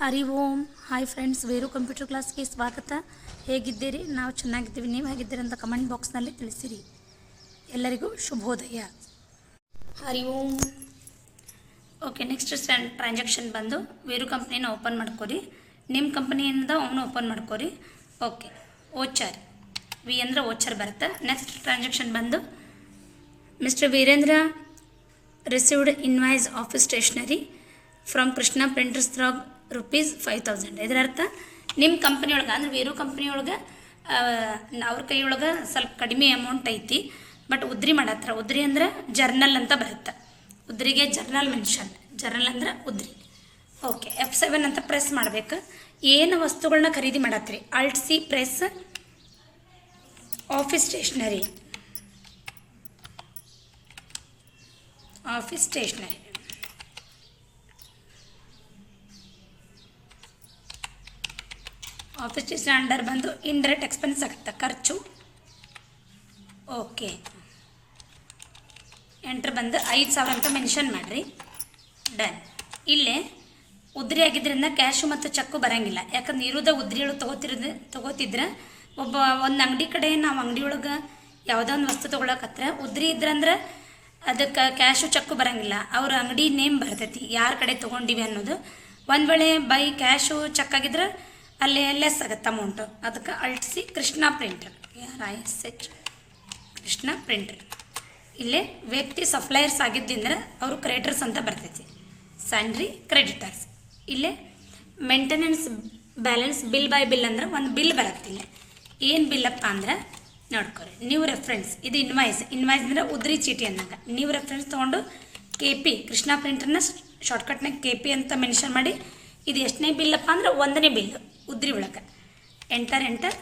ಹರಿ Om. Hi friends ವೇರು computer ಕ್ಲಾಸ್ಗೆ ಸ್ವಾಗತ. ಹೇಗಿದ್ದೀರಿ? ನಾವು ಚೆನ್ನಾಗಿದ್ದೀವಿ. ನೀವು ಹೇಗಿದ್ದೀರಿ ಅಂತ ಕಮೆಂಟ್ ಬಾಕ್ಸ್ನಲ್ಲಿ ತಿಳಿಸಿರಿ. ಎಲ್ಲರಿಗೂ ಶುಭೋದಯ. Hari Om. Okay next transaction ಬಂದು ವೇರು ಕಂಪ್ನಿನ ಓಪನ್ ಮಾಡ್ಕೊರಿ ನಿಮ್ಮ ಕಂಪ್ನಿಯಿಂದ ಅವನು ಓಪನ್ ಮಾಡ್ಕೊರಿ ಓಕೆ ಓಚರ್ ವಿ ಅಂದರೆ ಓಚರ್ ಬರುತ್ತೆ. ನೆಕ್ಸ್ಟ್ ಟ್ರಾನ್ಸಾಕ್ಷನ್ ಬಂದು mister Virendra received invoice office stationery from Krishna printers through rupees five thousand ಇದರ ಅರ್ಥ ನಿಮ್ಮ ಕಂಪ್ನಿಯೊಳಗೆ ಅಂದ್ರೆ ವೇರು ಕಂಪ್ನಿ ಒಳಗೆ ಅವ್ರ ಕೈಯೊಳಗೆ ಸ್ವಲ್ಪ ಕಡಿಮೆ ಅಮೌಂಟ್ ಐತಿ ಬಟ್ ಉದ್ರಿ ಮಾಡತ್ರ. ಉದ್ರಿ ಅಂದ್ರೆ ಜರ್ನಲ್ ಅಂತ ಬರುತ್ತೆ. ಉದ್ರಿಗೆ ಜರ್ನಲ್ ಮೆನ್ಷನ್ ಜರ್ನಲ್ ಅಂದ್ರೆ ಉದ್ರಿ. ಓಕೆ ಎಫ್ ಸೆವೆನ್ ಅಂತ ಪ್ರೆಸ್ ಮಾಡಬೇಕು. ಏನು ವಸ್ತುಗಳನ್ನ ಖರೀದಿ ಮಾಡತ್ರಿ? Alt C press office stationery office stationery office under ಬಂದು ಇಂಡೈರೆಕ್ಟ್ ಎಕ್ಸ್ಪೆನ್ಸ್ ಆಗುತ್ತೆ ಖರ್ಚು. ಓಕೆ ಎಂಟ್ರ್ ಬಂದು ಐದು ಸಾವಿರ ಅಂತ ಮೆನ್ಷನ್ ಮಾಡಿರಿ. ಡನ್ ಇಲ್ಲೇ ಉದ್ರಿ ಆಗಿದ್ದರಿಂದ ಕ್ಯಾಶು ಮತ್ತು ಚೆಕ್ಕು ಬರೋಂಗಿಲ್ಲ. ಯಾಕಂದ್ರೆ ಇರೋದ ಉದ್ರಿಗಳು ತೊಗೋತಿರೋದು ತೊಗೋತಿದ್ರೆ ಒಬ್ಬ ಒಂದು ಅಂಗಡಿ ಕಡೆ ನಾವು ಅಂಗಡಿ ಒಳಗೆ ಯಾವುದೋ ಒಂದು ವಸ್ತು ತೊಗೊಳಕತ್ರ ಉದ್ರಿ ಇದ್ರಂದ್ರೆ ಅದಕ್ಕೆ ಕ್ಯಾಶು ಚೆಕ್ಕು ಬರೋಂಗಿಲ್ಲ. ಅವ್ರ ಅಂಗಡಿ ನೇಮ್ ಬರ್ತೈತಿ. ಯಾರ ಕಡೆ ತೊಗೊಂಡಿವಿ ಅನ್ನೋದು. ಒಂದು ವೇಳೆ ಬೈ ಕ್ಯಾಶು ಚೆಕ್ ಆಗಿದ್ರೆ ಅಲ್ಲಿ ಲೆಸ್ ಆಗುತ್ತೆ ಅಮೌಂಟು ಅದಕ್ಕೆ alt C Krishna printer R I S H Krishna printer ಇಲ್ಲೇ ವ್ಯಕ್ತಿ ಸಪ್ಲೈಯರ್ಸ್ ಆಗಿದ್ದಿಂದ್ರೆ ಅವರು ಕ್ರೆಡಿಟರ್ಸ್ ಅಂತ ಬರ್ತೈತಿ. ಸ್ಯಾಂಡ್ರಿ ಕ್ರೆಡಿಟರ್ಸ್ ಇಲ್ಲೇ maintenance balance bill by bill ಅಂದ್ರೆ ಒಂದು ಬಿಲ್ ಬರತ್ತಿಲ್ಲ ಏನು ಬಿಲ್ಲಪ್ಪ ಅಂದ್ರೆ, ನೋಡ್ಕೊರಿ ನೀವು ರೆಫರೆನ್ಸ್ ಇದು ಇನ್ವಾಯ್ಸ್ ಇನ್ವಾಯ್ಸ್ ಅಂದ್ರೆ ಉದ್ರಿ ಚೀಟಿ ಅಂದಾಗ ನೀವು ರೆಫರೆನ್ಸ್ ತೊಗೊಂಡು ಕೆ ಪಿ ಕೃಷ್ಣ ಪ್ರಿಂಟರ್ನ ಶಾರ್ಟ್ಕಟ್ನಾಗ ಕೆ ಪಿ ಅಂತ ಮೆನ್ಷನ್ ಮಾಡಿ, ಇದು ಎಷ್ಟನೇ ಬಿಲ್ಲಪ್ಪ ಅಂದ್ರೆ ಒಂದನೇ ಬಿಲ್ ಉದ್ರಿ ಒಳಗೆ. ಎಂಟರ್ ಎಂಟರ್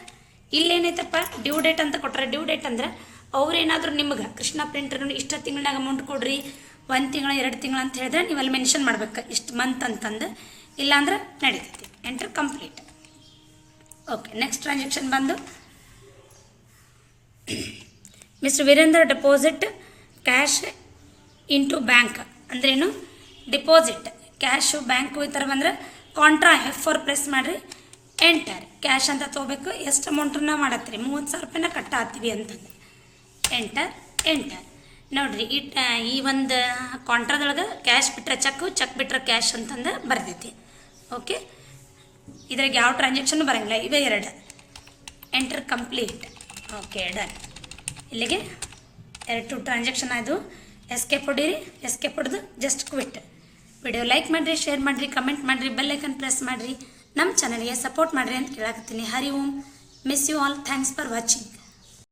ಇಲ್ಲೇನೈತಪ್ಪ? ಡ್ಯೂ ಡೇಟ್ ಅಂತ ಕೊಟ್ಟರೆ ಡ್ಯೂ ಡೇಟ್ ಅಂದ್ರೆ ಅವ್ರೇನಾದರೂ ನಿಮ್ಗೆ ಕೃಷ್ಣ ಪ್ರಿಂಟರ್ ಇಷ್ಟ ತಿಂಗಳಾಗ ಅಮೌಂಟ್ ಕೊಡ್ರಿ, ಒಂದು ತಿಂಗಳ, ಎರಡು ತಿಂಗಳು ಅಂತ ಹೇಳಿದ್ರೆ ನೀವು ಅಲ್ಲಿ ಮೆನ್ಷನ್ ಮಾಡ್ಬೇಕು. ಇಷ್ಟು ಮಂತ್ ಅಂತಂದು. ಇಲ್ಲಾಂದ್ರೆ ನಡೀತೈತಿ. Enter complete okay next transaction ಬಂದು. Mister Virendra deposit cash into bank ಅಂದ್ರೇನು? ಡಿಪಾಸಿಟ್ ಕ್ಯಾಶು ಬ್ಯಾಂಕು ಈ ಥರ ಬಂದರೆ ಕಾಂಟ್ರಾ ಎಫ್ ಫೋರ್ ಪ್ರೆಸ್ ಮಾಡಿರಿ. ಎಂಟರ್. ಕ್ಯಾಶ್ ಅಂತ ತೊಗೋಬೇಕು. ಎಷ್ಟು ಅಮೌಂಟನ್ನ ಮಾಡತ್ರಿ? ಮೂವತ್ತು ಸಾವಿರ ರೂಪಾಯಿನ ಕಟ್ಟಾಗ್ತೀವಿ ಅಂತಂದು. ಎಂಟರ್ ಎಂಟರ್ ನೋಡ್ರಿ, ಈ ಈ ಒಂದು ಕಾಂಟ್ರದೊಳಗೆ ಕ್ಯಾಶ್ ಬಿಟ್ಟರೆ ಚೆಕ್ಕು ಚೆಕ್ ಬಿಟ್ಟರೆ ಕ್ಯಾಶ್ ಅಂತಂದು ಬರ್ತೈತಿ ಓಕೆ ಇದ್ರಾಗ ಯಾವ ಟ್ರಾನ್ಸಾಕ್ಷನ್ ಬರಂಗಿಲ್ಲ. ಇವೇ ಎರಡು. ಎಂಟರ್ ಕಂಪ್ಲೀಟ್ ಓಕೆ ಡನ್ ಇಲ್ಲಿಗೆ ಎರಡು ಟ್ರಾನ್ಸಾಕ್ಷನ್ ಆಯಿತು ಎಸ್ಕೇಪ್ ಹೊಡೀರಿ. ಎಸ್ಕೇಪ್ ಹೊಡೆದು ಜಸ್ಟ್ ಕ್ವಿಟ್ ವಿಡಿಯೋ ಲೈಕ್ ಮಾಡಿರಿ ಶೇರ್ ಮಾಡಿರಿ ಕಮೆಂಟ್ ಮಾಡಿರಿ ಬೆಲ್ ಐಕನ್ ಪ್ರೆಸ್ ಮಾಡಿರಿ. ನಮ್ಮ ಚಾನಲ್ಗೆ ಸಪೋರ್ಟ್ ಮಾಡಿರಿ ಅಂತ ಕೇಳಾಕತ್ತೀನಿ. Hari Om. Miss you all thanks for watching